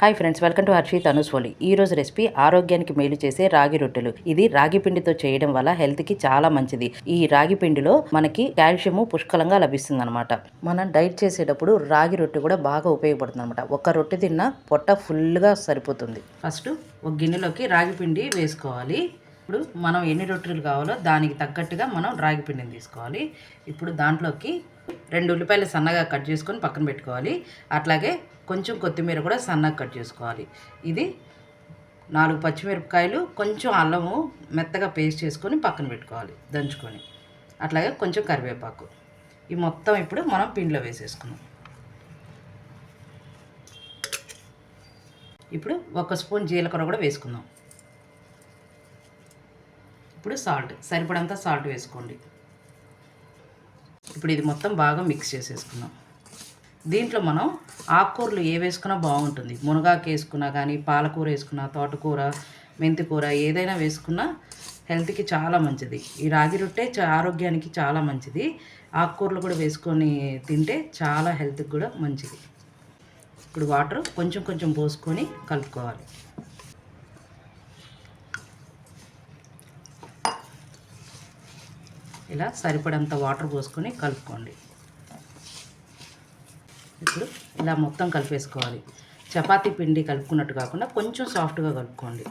Hi friends welcome to Harshit అనుస్వలి ఈ రోజు recipe ఆరోగ్యానికి మేలు చేసే రాగి రొట్టెలు. ఇది రాగి పిండితో చేయడం వల్ల హెల్త్కి చాలా మంచిది. ఈ రాగి పిండిలో మనకి కాల్షియము పుష్కలంగా లభిస్తుంది అనమాట మనం డైట్ చేసేటప్పుడు రాగి రొట్టె కూడా బాగా ఉపయోగపడుతుంది అనమాట ఒక రొట్టె తిన్నా పొట్ట ఫుల్గా సరిపోతుంది. ఫస్ట్ ఒక గిన్నెలోకి రాగి పిండి వేసుకోవాలి. ఇప్పుడు మనం ఎన్ని రొట్టెలు కావాలో దానికి తగ్గట్టుగా మనం రాగి పిండిని తీసుకోవాలి. ఇప్పుడు దాంట్లోకి రెండు ఉల్లిపాయలు సన్నగా కట్ చేసుకొని పక్కన పెట్టుకోవాలి. అట్లాగే కొంచెం కొత్తిమీర కూడా సన్నగా కట్ చేసుకోవాలి. ఇది నాలుగు పచ్చిమిరపకాయలు కొంచెం అల్లము మెత్తగా పేస్ట్ చేసుకొని పక్కన పెట్టుకోవాలి దంచుకొని. అట్లాగే కొంచెం కరివేపాకు. ఈ మొత్తం ఇప్పుడు మనం పిండిలో వేసేసుకున్నాం. ఇప్పుడు ఒక స్పూన్ జీలకర్ర కూడా వేసుకుందాం. ఇప్పుడు సాల్ట్ సరిపడంత సాల్ట్ వేసుకోండి. ఇప్పుడు ఇది మొత్తం బాగా మిక్స్ చేసేసుకున్నాం దీంట్లో మనం ఆకుకూరలు ఏ వేసుకున్నా బాగుంటుంది. మునగాకు వేసుకున్నా కానీ పాలకూర వేసుకున్నా తోటకూర మెంతికూర ఏదైనా వేసుకున్నా హెల్త్కి చాలా మంచిది. ఈ రాగి రొట్టె ఆరోగ్యానికి చాలా మంచిది. ఆకుకూరలు కూడా వేసుకొని తింటే చాలా హెల్త్కి కూడా మంచిది. ఇప్పుడు వాటర్ కొంచెం కొంచెం పోసుకొని కలుపుకోవాలి. ఇలా సరిపడంత వాటర్ పోసుకొని కలుపుకోండి. ఇప్పుడు ఇలా మొత్తం కలిపేసుకోవాలి. చపాతీ పిండి కలుపుకున్నట్టు కాకుండా కొంచెం సాఫ్ట్గా కలుపుకోండి.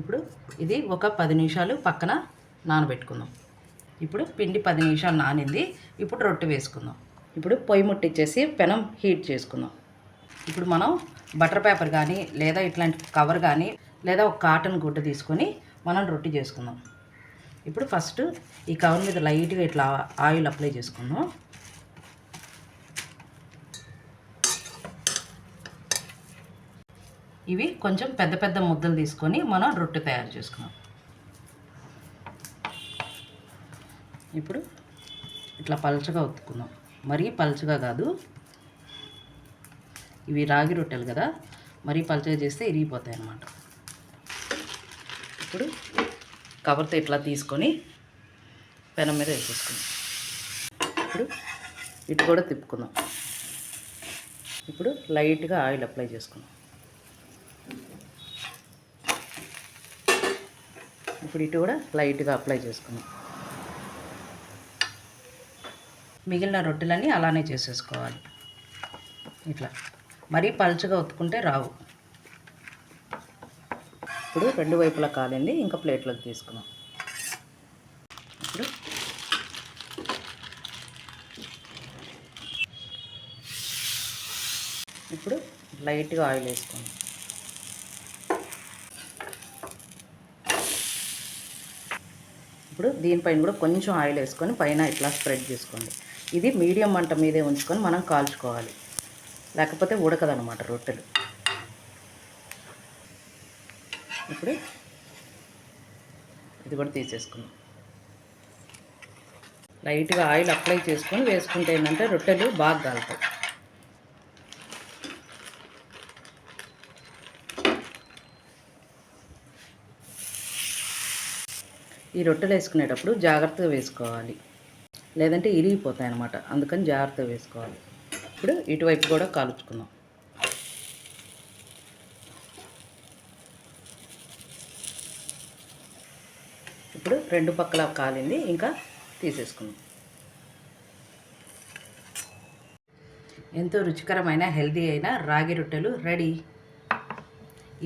ఇప్పుడు ఇది ఒక పది నిమిషాలు పక్కన నానబెట్టుకుందాం. ఇప్పుడు పిండి పది నిమిషాలు నానింది. ఇప్పుడు రొట్టె వేసుకుందాం. ఇప్పుడు పొయ్యి ముట్టిచ్చేసి పెనం హీట్ చేసుకుందాం. ఇప్పుడు మనం బటర్ పేపర్ కానీ లేదా ఇట్లాంటి కవర్ కానీ లేదా ఒక కాటన్ గుడ్డ తీసుకొని మనం రొట్టె చేసుకుందాం. ఇప్పుడు ఫస్ట్ ఈ కవర్ మీద లైట్గా ఇట్లా ఆయిల్ అప్లై చేసుకుందాం. ఇవి కొంచెం పెద్ద పెద్ద ముద్దలు తీసుకొని మనం రొట్టె తయారు చేసుకున్నాం ఇప్పుడు ఇట్లా పలచగా ఒత్తుకుందాం. మరీ పలచగా కాదు. ఇవి రాగి రొట్టెలు కదా. మరీ పలచగా చేస్తే ఇరిగిపోతాయి అన్నమాట ఇప్పుడు కవర్తో ఇట్లా తీసుకొని పెనం మీద వేసేసుకుందాం. ఇప్పుడు ఇటు కూడా తిప్పుకుందాం. ఇప్పుడు లైట్గా ఆయిల్ అప్లై చేసుకుందాం. ఇప్పుడు ఇటు కూడా లైట్గా అప్లై చేసుకుందాం. మిగిలిన రొట్టెలన్నీ అలానే చేసేసుకోవాలి. ఇట్లా. మరీ పలుచగా ఒత్తుకుంటే రావు. ఇప్పుడు రెండు వైపులా కాలింది ఇంకా ప్లేట్లోకి తీసుకున్నాం ఇప్పుడు ఇప్పుడు లైట్గా ఆయిల్ వేసుకోండి. ఇప్పుడు దీనిపైన కూడా కొంచెం ఆయిల్ వేసుకొని పైన ఇట్లా స్ప్రెడ్ చేసుకోండి. ఇది మీడియం మంట మీదే ఉంచుకొని మనం కాల్చుకోవాలి. లేకపోతే ఉడకదనమాట రొట్టెలు. ఇప్పుడు ఇది కూడా తీసేసుకున్నాం లైట్గా ఆయిల్ అప్లై చేసుకొని వేసుకుంటే ఏంటంటే రొట్టెలు బాగా కాలుతాయి ఈ రొట్టెలు వేసుకునేటప్పుడు జాగ్రత్తగా వేసుకోవాలి. లేదంటే ఇరిగిపోతాయి అన్నమాట అందుకని జాగ్రత్తగా వేసుకోవాలి. ఇప్పుడు ఇటువైపు కూడా కాల్చుకుందాం. ఇప్పుడు రెండు పక్కల కాలింది ఇంకా తీసేసుకుందాం. ఎంతో రుచికరమైన హెల్దీ అయిన రాగి రొట్టెలు రెడీ.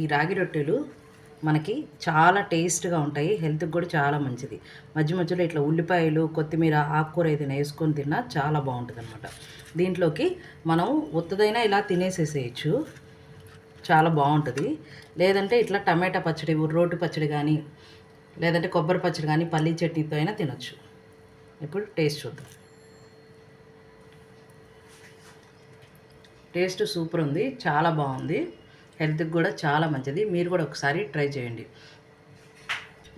ఈ రాగి రొట్టెలు మనకి చాలా టేస్ట్గా ఉంటాయి హెల్త్కి కూడా చాలా మంచిది. మధ్య మధ్యలో ఇట్లా ఉల్లిపాయలు కొత్తిమీర ఆకుకూర ఏదైనా వేసుకొని తిన్నా చాలా బాగుంటుంది అనమాట దీంట్లోకి మనం ఒత్తదైనా ఇలా తినేసేసేయచ్చు చాలా బాగుంటుంది. లేదంటే ఇట్లా టమాటా పచ్చడి రోటి పచ్చడి కానీ లేదంటే కొబ్బరి పచ్చడి కానీ పల్లీ చట్నీతో అయినా తినొచ్చు. ఇప్పుడు టేస్ట్ చూద్దాం. టేస్ట్ సూపర్ ఉంది చాలా బాగుంది. హెల్త్కి కూడా చాలా మంచిది. మీరు కూడా ఒకసారి ట్రై చేయండి.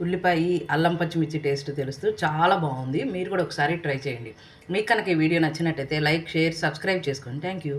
ఉల్లిపాయ అల్లం పచ్చిమిర్చి టేస్ట్ తెలుస్తూ చాలా బాగుంది. మీరు కూడా ఒకసారి ట్రై చేయండి. మీకు కనుక ఈ వీడియో నచ్చినట్టయితే లైక్ షేర్ సబ్స్క్రైబ్ చేసుకోండి థ్యాంక్ యూ.